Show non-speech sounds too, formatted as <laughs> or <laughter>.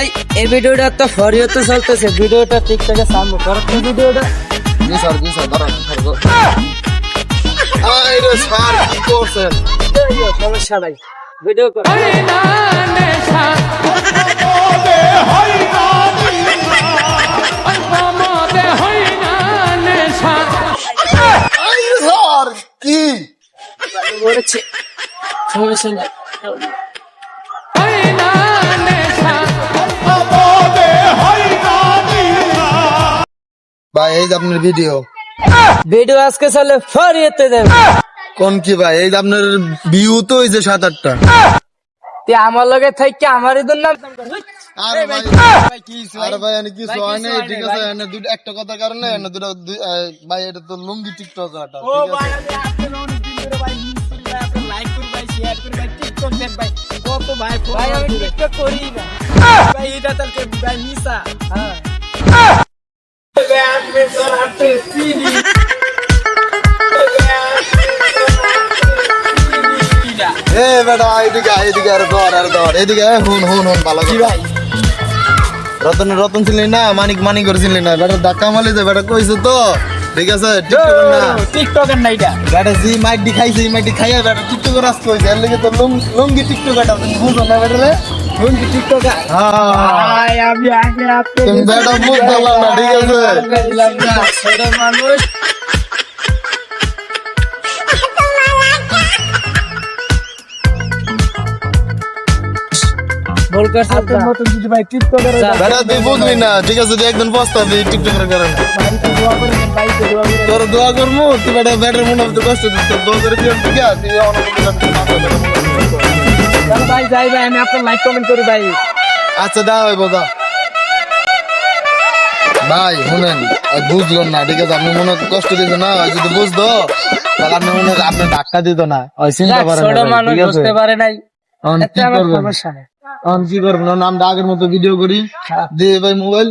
এই এই ভিডিওটা তো ফরিয়তে চলতেছে। ভিডিওটা টিকটকে সামনে করো। তো ভিডিওটা জি স্যার জি স্যার দাঁড়ান আরে স্যার কি করছেন? সমস্যা নাই ভিডিও করো। কি? সমস্যা নাই। ভাই এই যে আপনার ভিডিও ভিডিও আজকে চলে ফরিয়তে দেবে। কোন কি ভাই এই যে আপনার ভিউ তো এই যে সাত আটটা। তে আমার লগে থাকি আমার ইদুর নাম আরে ভাই আরে ভাই এনে কিছু হয় নাই ঠিক আছে এনে দুটো একটা কথা কারণে এনে দুটো দুই- ভাই এটা তো লুঙ্গি টিকটক আটা ঠিক আছে? ভাই আমি টিকটক করি না। ভাই এটা তার ভাই মিসা হ্যাঁ। <laughs> এ বেটা এদিকে এদিকে আরে ধর আরে ধর। এদিকে হুন হুন হুন ভালো কি ভাই? রতন রতন ছিলি না? মানিক মানিক করেছিলি না? বেটা ধাক্কা মারলি যে বেটা কইছে তো? ঠিক আছে টিকটক না? টিকটকের না এটা। বেটা জি মাইটি খাইছে এই মাইটি খাইয়া বেটা টিকটক রাস কইছে এর লাগি তো লুঙ্গি টিকটক আটা বুঝো না বেটা রে লুঙ্গি টিকটক হ্যাঁ আমি আগে আপনি তুমি বেটা বুঝতে পারলাম না ঠিক আছে ছোট মানুষ ভুল করছে আপনার মতন যদি ভাই টিকটকের বেটা তুই বুঝলি না ঠিক আছে তুই একদিন পস্তাবি টিকটকের কারণে তোর দোয়া করব তুই বেটা বেটার মনে হতে কষ্ট দিস তোর দোয়া করে ভাই যাই ভাই আমি আপনার লাইক কমেন্ট করি ভাই। আচ্ছা দা ভাই বোঝা ভাই শুনেন বুঝলো না ঠিক আছে? আপনি মনে কষ্ট দিত না? যদি বুঝতো তাহলে আপনি মনে আপনার ধাক্কা দিত না। ওই চিন্তা ছোট মানুষ বুঝতে পারে নাই। কি করবেন? কি করবেন? এখন আমরা আগের মতো ভিডিও করি। হ্যাঁ। দিয়ে ভাই মোবাইল